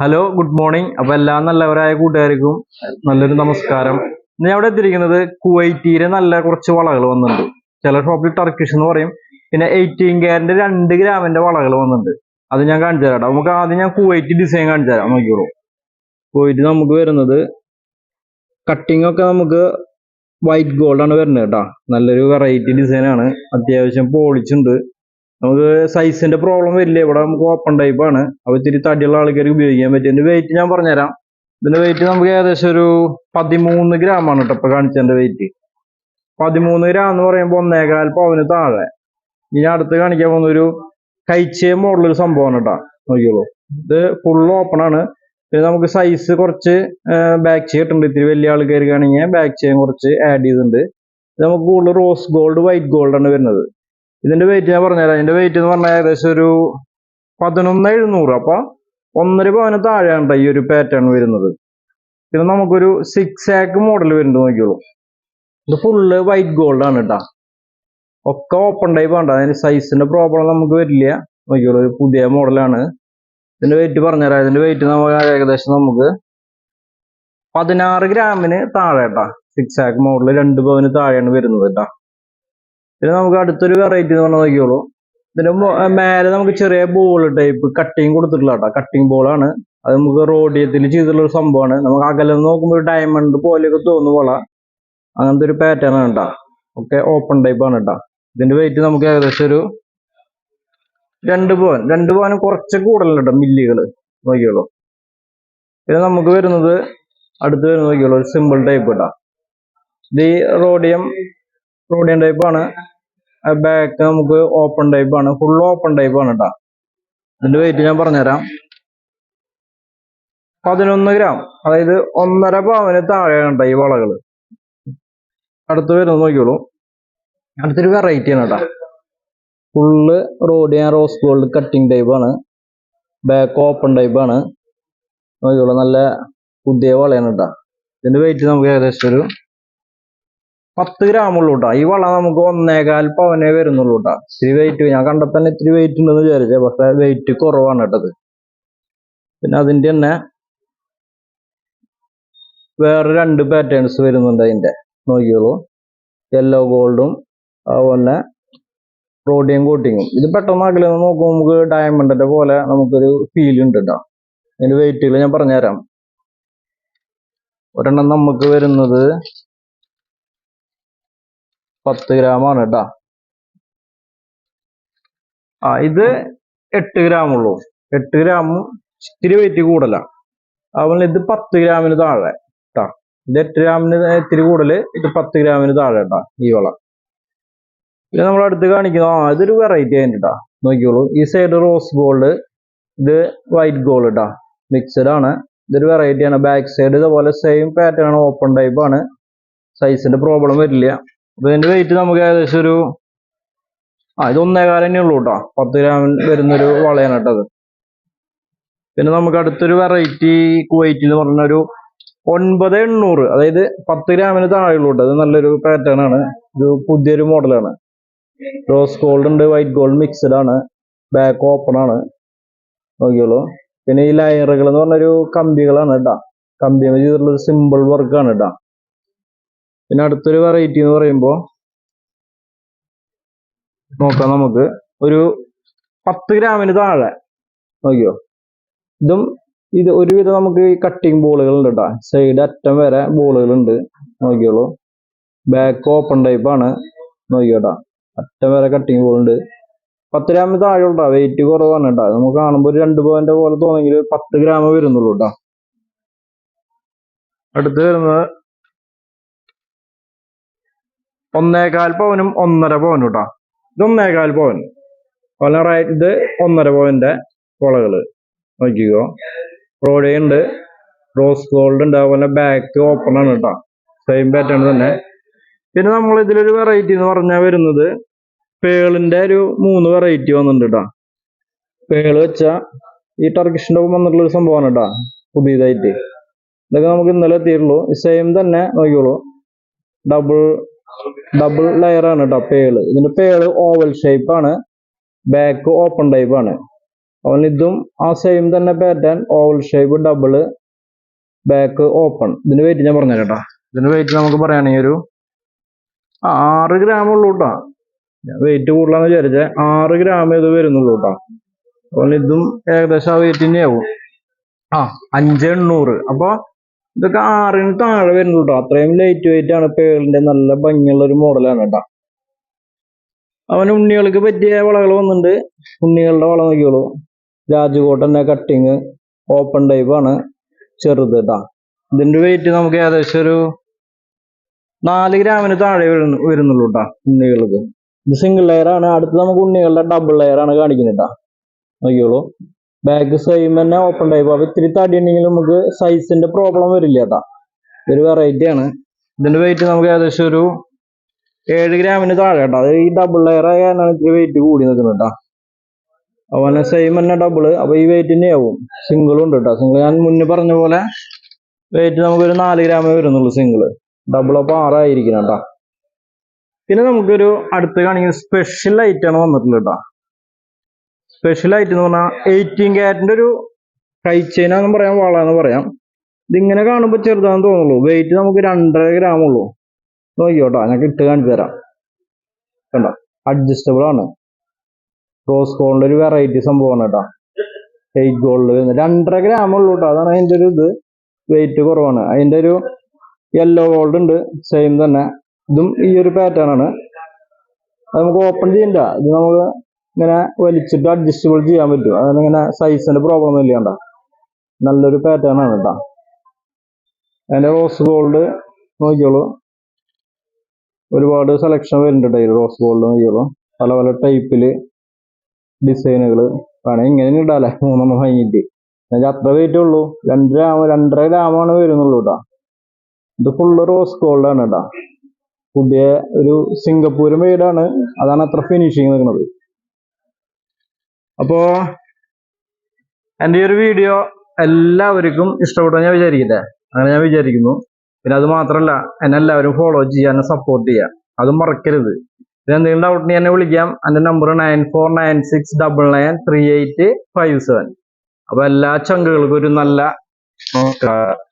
Hello good morning അപ്പൊ എല്ലാ നല്ലവരായ കൂട്ടുകാർക്കും നല്ലൊരു നമസ്കാരം. ഞാൻ ഇവിടെ എത്തിയിരിക്കുന്നത് കുവൈറ്റിയിലെ നല്ല കുറച്ച് വളകൾ വന്നിട്ടുണ്ട്. ചില ഷോപ്പിൽ ടർക്കിഷ് എന്ന് പറയും. പിന്നെ എയ്റ്റീൻ കെയറിന്റെ രണ്ട് ഗ്രാമിന്റെ വളകൾ വന്നിട്ടുണ്ട്. അത് ഞാൻ കാണിച്ചു തരാം നമുക്ക് ആദ്യം ഞാൻ കുവൈറ്റ് ഡിസൈൻ കാണിച്ചു തരാം നോക്കിയോളൂ കുവൈറ്റ് നമുക്ക് വരുന്നത് കട്ടിംഗ് ഒക്കെ നമുക്ക് വൈറ്റ് ഗോൾഡ് ആണ് വരുന്നത് കേട്ടോ. നല്ലൊരു വെറൈറ്റി ഡിസൈൻ ആണ്. അത്യാവശ്യം പോളിച്ച് ഉണ്ട്. നമുക്ക് സൈസിന്റെ പ്രോബ്ലം വരില്ല? ഇവിടെ നമുക്ക് ഓപ്പൺ ടൈപ്പ് ആണ്. അപ്പൊ ഇത്തിരി തടിയുള്ള ആൾക്കാർക്ക് ഉപയോഗിക്കാൻ പറ്റും. ഇതിന്റെ വെയിറ്റ് ഞാൻ പറഞ്ഞുതരാം. ഇതിന്റെ വെയിറ്റ് നമുക്ക് ഏകദേശം ഒരു പതിമൂന്ന് ഗ്രാം ആണ് കേട്ടോ ഇപ്പൊ കാണിച്ചതിന്റെ വെയിറ്റ് പതിമൂന്ന് ഗ്രാം എന്ന് പറയുമ്പോൾ ഒന്നേകാൽ പവന് താഴെ. ഇനി അടുത്ത് കാണിക്കാൻ പോകുന്ന ഒരു കൈച്ചേ മോഡലൊരു സംഭവമാണ് കേട്ടോ. നോക്കിയോളൂ ഇത് ഫുൾ ഓപ്പൺ ആണ്. പിന്നെ നമുക്ക് സൈസ് കുറച്ച് ബാക്ക് ചെയിൻ ഇട്ടുണ്ട് ഇത്തിരി വലിയ ആൾക്കാർക്കാണെങ്കിൽ ബാക്ക് ചെയ്യാൻ കുറച്ച് ആഡ് ചെയ്തിട്ടുണ്ട്. നമുക്ക് കൂടുതൽ റോസ് ഗോൾഡ് വൈറ്റ് ഗോൾഡ് ആണ് വരുന്നത്. ഇതിന്റെ വെയിറ്റ് ഞാൻ പറഞ്ഞുതരാം. ഇതിന്റെ വെയിറ്റ് എന്ന് പറഞ്ഞാൽ ഏകദേശം ഒരു പതിനൊന്ന് എഴുന്നൂറ്. അപ്പൊ ഒന്നര പവന് താഴെയാണ് ഈ ഒരു പാറ്റേൺ വരുന്നത്. പിന്നെ നമുക്കൊരു സിക്സ് ആക്ക് മോഡൽ വരുന്നുണ്ട് നോക്കിയോളൂ ഇത് ഫുള്ള് വൈറ്റ് ഗോൾഡ് ആണ് കേട്ടോ ഒക്കെ ഓപ്പൺ ടൈപ്പ് ആണ് അതിന് സൈസിന്റെ പ്രോബ്ലം നമുക്ക് വരില്ല. നോക്കിയോളൂ ഒരു പുതിയ മോഡലാണ് ഇതിന്റെ വെയിറ്റ് പറഞ്ഞുതരാം. ഇതിന്റെ വെയിറ്റ് നമുക്ക് ഏകദേശം നമുക്ക് പതിനാറ് ഗ്രാമിന് താഴെ കേട്ടാ സിക്സ് ആക്ക് മോഡൽ രണ്ട് പവന് താഴെയാണ് വരുന്നത് കേട്ടാ പിന്നെ നമുക്ക് അടുത്തൊരു വെറൈറ്റി എന്ന് പറഞ്ഞാൽ നോക്കിയോളൂ ഇതിന് മേലെ നമുക്ക് ചെറിയ ബോൾ ടൈപ്പ് കട്ടിങ് കൊടുത്തിട്ടുള്ള കേട്ടോ. കട്ടിങ് ബോളാണ് അത് നമുക്ക് റോഡിയത്തിൽ ചെയ്തിട്ടുള്ള ഒരു സംഭവമാണ്. നമുക്ക് അകലെ നോക്കുമ്പോൾ ഡയമണ്ട് പോലെയൊക്കെ തോന്നുന്നു പോള അങ്ങനത്തെ ഒരു പാറ്റേൺ ആണ് കേട്ടോ. ഒക്കെ ഓപ്പൺ ടൈപ്പ് ആണ് കേട്ടോ. ഇതിന്റെ വെയിറ്റ് നമുക്ക് ഏകദേശം ഒരു രണ്ട് പവൻ. രണ്ട് പവന് കുറച്ച് കൂടുതലുണ്ട് കേട്ടോ മില്ലുകൾ നോക്കിയോളൂ പിന്നെ നമുക്ക് വരുന്നത് അടുത്ത് വരുന്നത് നോക്കിയോളൂ ഒരു സിമ്പിൾ ടൈപ്പ് കേട്ടോ. ഇത് റോഡിയം റോഡിയം ടൈപ്പ് ആണ്. ബാക്ക് നമുക്ക് ഓപ്പൺ ടൈപ്പ് ആണ്. ഫുൾ ഓപ്പൺ ടൈപ്പ് ആണ് കേട്ടോ ഇതിന്റെ വെയിറ്റ് ഞാൻ പറഞ്ഞുതരാം. പതിനൊന്ന് ഗ്രാം അതായത് ഒന്നര പവന് താഴെയാണ് കേട്ടോ ഈ വളകൾ അടുത്ത് വരുന്നത് നോക്കിയോളൂ അടുത്തൊരു വെറൈറ്റി ആണ് കേട്ടോ full rhodium rose gold cutting type ആണ്. ബാക്ക് ഓപ്പൺ ടൈപ്പ് ആണ്. നോക്കിയോളൂ നല്ല പുതിയ വളയാണ് കേട്ടോ ഇതിന്റെ വെയിറ്റ് നമുക്ക് ഏകദേശം ഒരു പത്ത് ഗ്രാം ഉള്ളൂ കേട്ടോ ഈ വള നമുക്ക് ഒന്നേകാൽ പവനേ വരുന്നുള്ളൂ കേട്ടോ ഇത്തിരി വെയിറ്റ് ഞാൻ കണ്ടപ്പോ തന്നെ ഇത്തിരി വെയിറ്റ് ഉണ്ടെന്ന് വിചാരിച്ചേ. പക്ഷെ വെയിറ്റ് കുറവാണ് കേട്ടത് പിന്നെ അതിന്റെ തന്നെ വേറെ രണ്ട് പാറ്റേൺസ് വരുന്നുണ്ട് അതിന്റെ നോക്കിയോളൂ യെല്ലോ ഗോൾഡും അതുപോലെ റോഡിയം കോട്ടിങ്ങും ഇത് പെട്ടെന്ന് അകലെ നോക്കുമ്പോൾ നമുക്ക് ഡയമണ്ടിന്റെ പോലെ നമുക്കൊരു ഫീൽ ഉണ്ട് കേട്ടോ അതിന്റെ വെയിറ്റുകൾ ഞാൻ പറഞ്ഞുതരാം. ഒരെണ്ണം നമുക്ക് വരുന്നത് പത്ത് ഗ്രാം ആണ് കേട്ടാ ആ ഇത് എട്ട് ഗ്രാം ഉള്ളൂ എട്ട് ഗ്രാമും ഇത്തിരി വെയിറ്റ് കൂടല അതുപോലെ ഇത് പത്ത് ഗ്രാമിന് താഴെ കേട്ടാ ഇത് എട്ട് ഗ്രാമിന് ഇത്തിരി കൂടൽ ഇത് പത്ത് ഗ്രാമിന് താഴെ കേട്ടാ ഈ വള. പിന്നെ നമ്മൾ അടുത്ത് കാണിക്കുന്നു. ആ ഇതൊരു വെറൈറ്റി ആയിട്ട് കേട്ടാ നോക്കിയോളൂ ഈ സൈഡ് റോസ് ഗോൾഡ് ഇത് വൈറ്റ് ഗോൾഡ് കേട്ടാ മിക്സഡ് ആണ്. ഇതൊരു വെറൈറ്റിയാണ് ബാക്ക് സൈഡ് ഇതുപോലെ സെയിം പാറ്റേൺ ഓപ്പൺ ടൈപ്പ് ആണ്. സൈസിന്റെ പ്രോബ്ലം വരില്ല. അപ്പൊ ഇതിന്റെ വെയിറ്റ് നമുക്ക് ഏകദേശം ഒരു ആ ഇത് ഒന്നേകാലം തന്നെ ഉള്ളൂ കേട്ടോ പത്ത് ഗ്രാമിൽ വരുന്നൊരു വളയാണ് കേട്ടത് പിന്നെ നമുക്ക് അടുത്തൊരു വെറൈറ്റി കുവൈറ്റ് എന്ന് പറഞ്ഞ ഒരു ഒൻപത് എണ്ണൂറ് അതായത് പത്ത് ഗ്രാമിന് താഴെ ഉള്ളൂ കേട്ടോ അത് നല്ലൊരു പാറ്റേൺ ആണ്. ഇത് പുതിയൊരു മോഡലാണ് റോസ് ഗോൾഡ് ഉണ്ട് വൈറ്റ് ഗോൾഡ് മിക്സഡ് ആണ്. ബാക്ക് ഓപ്പൺ ആണ്. നോക്കിയോളൂ. പിന്നെ ഈ ലയറുകൾ എന്ന് പറഞ്ഞൊരു കമ്പികളാണ് കേട്ടോ കമ്പി ചെയ്തിട്ടുള്ള ഒരു സിമ്പിൾ വർക്കാണ് കേട്ടാ പിന്നെ അടുത്തൊരു വെറൈറ്റി എന്ന് പറയുമ്പോൾ നോക്കാം നമുക്ക്. ഒരു പത്ത് ഗ്രാമിന് താഴെ. നോക്കിയോ? ഇതും ഇത് ഒരുവിധം നമുക്ക് ഈ കട്ടിങ് ബോളുകൾ ഉണ്ട് കേട്ടോ സൈഡ് അറ്റം വരെ ബോളുകൾ ഉണ്ട്. നോക്കിയോളൂ. ബാക്ക് ഓപ്പൺ ടൈപ്പ് ആണ്. നോക്കിയോട്ടാ അറ്റം വരെ കട്ടിങ് ബോൾ ഉണ്ട്. പത്ത് ഗ്രാമിന് താഴെ ഉണ്ടോ വെയിറ്റ് കുറവാണ് കേട്ടോ നമുക്ക് കാണുമ്പോൾ ഒരു രണ്ട് പോയിന്റ് പോലെ തോന്നെങ്കിൽ പത്ത് ഗ്രാം വരുന്നുള്ളൂ കേട്ടോ അടുത്ത് വരുന്നത് ഒന്നേകാൽ പവനും ഒന്നര പവനും കേട്ടോ ഇത് ഒന്നേകാൽ പവൻ. റൈറ്റ് ഇത് ഒന്നര പവന്റെ കുളകൾ നോക്കിക്കോ. റോഡ് ഉണ്ട്. റോസ് ഗോൾഡ് ഉണ്ട്. അതുപോലെ ബാക്ക് ഓപ്പൺ ആണ് കേട്ടോ സെയിം പാറ്റേൺ തന്നെ. പിന്നെ നമ്മൾ ഇതിലൊരു വെറൈറ്റി എന്ന് പറഞ്ഞാൽ വരുന്നത് പേളിന്റെ ഒരു മൂന്ന് വെറൈറ്റി വന്നിട്ടുണ്ട് കേട്ടോ പേൾ വെച്ചാ ഈ ടർക്കിഷിന്റെ ഒപ്പം വന്നിട്ടുള്ള ഒരു സംഭവമാണ് കേട്ടോ പുതിയതായിട്ട്. ഇതൊക്കെ നമുക്ക് ഇന്നലെ എത്തിയിട്ടുള്ളൂ. സെയിം തന്നെ നോക്കിയോളൂ ഡബിൾ ഡബിൾ ലെയർ ആണ് കേട്ടോ പേൾ. ഇതിന്റെ പേൾ ഓവൽ ഷേപ്പ് ആണ്. ബാക്ക് ഓപ്പൺ ടൈപ്പ് ആണ്. അവൻ ഇതും ആ സെയിം തന്നെ pattern oval shape double back open ഇതിന് വെയിറ്റ് ഞാൻ പറഞ്ഞു കേട്ടോ ഇതിന് വെയിറ്റ് നമുക്ക് പറയുകയാണെങ്കിൽ ഒരു ആറ് ഗ്രാം ഉള്ളൂ കേട്ടോ വെയിറ്റ് കൂടുതലാന്ന് വിചാരിച്ചേ ആറ് ഗ്രാം ഇത് വരുന്നുള്ളൂ കേട്ടോ അപ്പോൾ ഇതും ഏകദേശം ആ വെയിറ്റ് തന്നെയാവും. ആ അഞ്ച് എണ്ണൂറ്. അപ്പൊ ഇതൊക്കെ ആറിന് താഴെ വരുന്നുള്ളൂ കേട്ടോ അത്രയും ലൈറ്റ് വെയിറ്റ് ആണ് പേളിന്റെ നല്ല ഭംഗിയുള്ള ഒരു മോഡലാണ് കേട്ടോ. അവന് ഉണ്ണികൾക്ക് പറ്റിയ വളകൾ വന്നിട്ടുണ്ട്. ഉണ്ണികളുടെ വള നോക്കിയോളൂ രാജകോട്ടന്റെ കട്ടിങ് ഓപ്പൺ ടൈപ്പ് ആണ്. ചെറുത് കേട്ടാ. ഇതിന്റെ വെയിറ്റ് നമുക്ക് ഏകദേശം ഒരു നാല് ഗ്രാമിന് താഴെ വരുന്നു വരുന്നുള്ളൂ കേട്ടാ ഉണ്ണികൾക്ക്. ഇത് സിംഗിൾ ലെയർ ആണ്. അടുത്ത് നമുക്ക് ഉണ്ണികളുടെ ഡബിൾ ലെയർ ആണ് കാണിക്കുന്നത് കേട്ടോ. നോക്കിയോളൂ ബാക്ക് സെയിം തന്നെ ഓപ്പൺ ടൈപ്പ് അപ്പൊ ഇത്തിരി തടി ഉണ്ടെങ്കിലും നമുക്ക് സൈസിന്റെ പ്രോബ്ലം വരില്ല കേട്ടാ. ഇതൊരു വെറൈറ്റി ആണ്. ഇതിന്റെ വെയിറ്റ് നമുക്ക് ഏകദേശം ഒരു ഏഴ് ഗ്രാമിന് താഴെ കേട്ടോ. അത് ഈ ഡബിൾ ലെയർ ആയാലാണ് ഇത്തിരി വെയിറ്റ് കൂടി നിൽക്കുന്നത് കേട്ടോ. അവനെ സെയിം തന്നെ ഡബിൾ അപ്പൊ ഈ വെയിറ്റ് തന്നെ ആവും. സിംഗിളും ഉണ്ട് കേട്ടോ. സിംഗിൾ ഞാൻ മുന്നേ പറഞ്ഞ പോലെ വെയിറ്റ് നമുക്കൊരു നാല് ഗ്രാമേ വരുന്നുള്ളൂ സിംഗിൾ ഡബിൾ അപ്പൊ ആറായിരിക്കണം കേട്ടോ. പിന്നെ നമുക്കൊരു അടുത്ത് കാണിക്കുന്ന സ്പെഷ്യൽ ഐറ്റം ആണ് വന്നിട്ടുള്ളത് കേട്ടോ. സ്പെഷ്യൽ ഐറ്റം എന്ന് പറഞ്ഞാൽ എയ്റ്റീൻ ക്യാരറ്റിന്റെ ഒരു കൈച്ചേനാന്ന് പറയാം വളാന്ന് പറയാം. ഇതിങ്ങനെ കാണുമ്പോൾ ചെറുതാന്ന് തോന്നുള്ളൂ വെയിറ്റ് നമുക്ക് രണ്ടര ഗ്രാം ഉള്ളൂ. നോക്കിയോട്ടോ ഞങ്ങൾക്ക് ഇട്ട് കാണിച്ചു തരാം. കണ്ടോ? അഡ്ജസ്റ്റബിൾ ആണ്. റോസ് ഗോൾഡിന്റെ ഒരു വെറൈറ്റി സംഭവമാണ് കേട്ടോ. എയ്റ്റ് ഗോൾഡ് രണ്ടര ഗ്രാം ഉള്ളൂ കേട്ടോ. അതാണ് അതിന്റെ ഒരു ഇത്. വെയിറ്റ് കുറവാണ്. അതിന്റെ ഒരു യെല്ലോ ഗോൾഡ് ഉണ്ട്. സെയിം തന്നെ. ഇതും ഈ ഒരു പാറ്റേൺ ആണ്. അത് നമുക്ക് ഓപ്പൺ ചെയ്യണ്ട. ഇത് നമുക്ക് ഇങ്ങനെ വലിച്ചിട്ട് അഡ്ജസ്റ്റബിൾ ചെയ്യാൻ പറ്റും. അതിന് ഇങ്ങനെ സൈസിന്റെ പ്രോബ്ലം ഒന്നും ഇല്ലാണ്ട. നല്ലൊരു പാറ്റേൺ ആണ് കേട്ടോ അതിന്റെ റോസ് ഗോൾഡ് നോക്കിയോളൂ ഒരുപാട് സെലക്ഷൻ വരുന്നുണ്ട് റോസ് ഗോൾഡ് നോക്കിയോളൂ പല പല ടൈപ്പിൽ ഡിസൈനുകൾ വേണമെങ്കിൽ ഇങ്ങനെ ഇടാല്ലേ? മൂന്നെണ്ണം വാങ്ങിയിട്ട്. എന്നുവെച്ചാൽ അത്ര വെയിറ്റ് ഉള്ളൂ. രണ്ട് ഗ്രാം രണ്ടര ഗ്രാമാണ് വരുന്നുള്ളൂ കേട്ടോ ഇത് ഫുള്ള് റോസ് ഗോൾഡ് ആണ് കേട്ടോ പുതിയ ഒരു സിംഗപ്പൂർ മെയ്ഡാണ് അതാണ് അത്ര ഫിനിഷിങ് നിൽക്കുന്നത്. അപ്പോ എന്റെ ഈ ഒരു വീഡിയോ എല്ലാവർക്കും ഇഷ്ടപ്പെട്ടു ഞാൻ വിചാരിക്കട്ടെ. അങ്ങനെ ഞാൻ വിചാരിക്കുന്നു. പിന്നെ അത് മാത്രമല്ല എന്നെ എല്ലാവരും ഫോളോ ചെയ്യാൻ സപ്പോർട്ട് ചെയ്യാം അത് മറക്കരുത്. പിന്നെ എന്തെങ്കിലും ഡൗട്ട് എന്നെ വിളിക്കാം. എന്റെ number nine four nine six double nine three eight five seven അപ്പൊ എല്ലാ ചങ്കുകൾക്കും ഒരു നല്ല